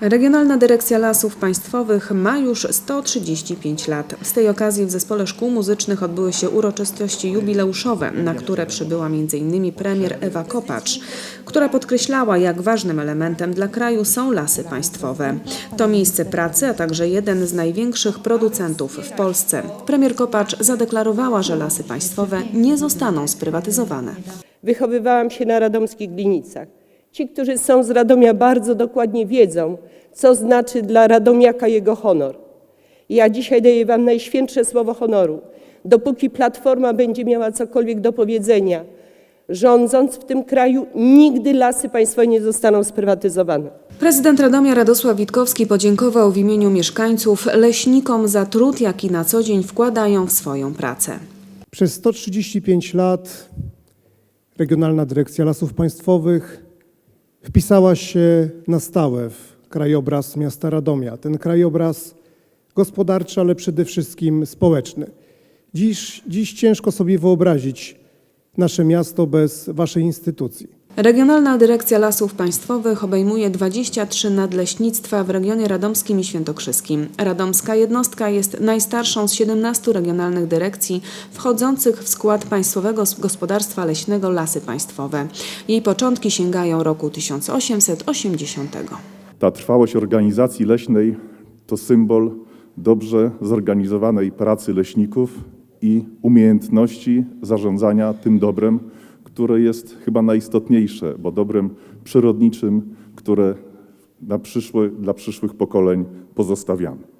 Regionalna Dyrekcja Lasów Państwowych ma już 135 lat. Z tej okazji w Zespole Szkół Muzycznych odbyły się uroczystości jubileuszowe, na które przybyła m.in. premier Ewa Kopacz, która podkreślała, jak ważnym elementem dla kraju są lasy państwowe. To miejsce pracy, a także jeden z największych producentów w Polsce. Premier Kopacz zadeklarowała, że lasy państwowe nie zostaną sprywatyzowane. Wychowywałam się na radomskich Glinicach. Ci, którzy są z Radomia, bardzo dokładnie wiedzą, co znaczy dla Radomiaka jego honor. Ja dzisiaj daję Wam najświętsze słowo honoru. Dopóki Platforma będzie miała cokolwiek do powiedzenia, rządząc w tym kraju, nigdy lasy państwowe nie zostaną sprywatyzowane. Prezydent Radomia Radosław Witkowski podziękował w imieniu mieszkańców leśnikom za trud, jaki na co dzień wkładają w swoją pracę. Przez 135 lat Regionalna Dyrekcja Lasów Państwowych wpisała się na stałe w krajobraz miasta Radomia. Ten krajobraz gospodarczy, ale przede wszystkim społeczny. Dziś, dziś ciężko sobie wyobrazić nasze miasto bez Waszej instytucji. Regionalna Dyrekcja Lasów Państwowych obejmuje 23 nadleśnictwa w regionie radomskim i świętokrzyskim. Radomska jednostka jest najstarszą z 17 regionalnych dyrekcji wchodzących w skład Państwowego Gospodarstwa Leśnego Lasy Państwowe. Jej początki sięgają roku 1880. Ta trwałość organizacji leśnej to symbol dobrze zorganizowanej pracy leśników i umiejętności zarządzania tym dobrem, które jest chyba najistotniejsze, bo dobrem przyrodniczym, które na przyszłe, dla przyszłych pokoleń pozostawiamy.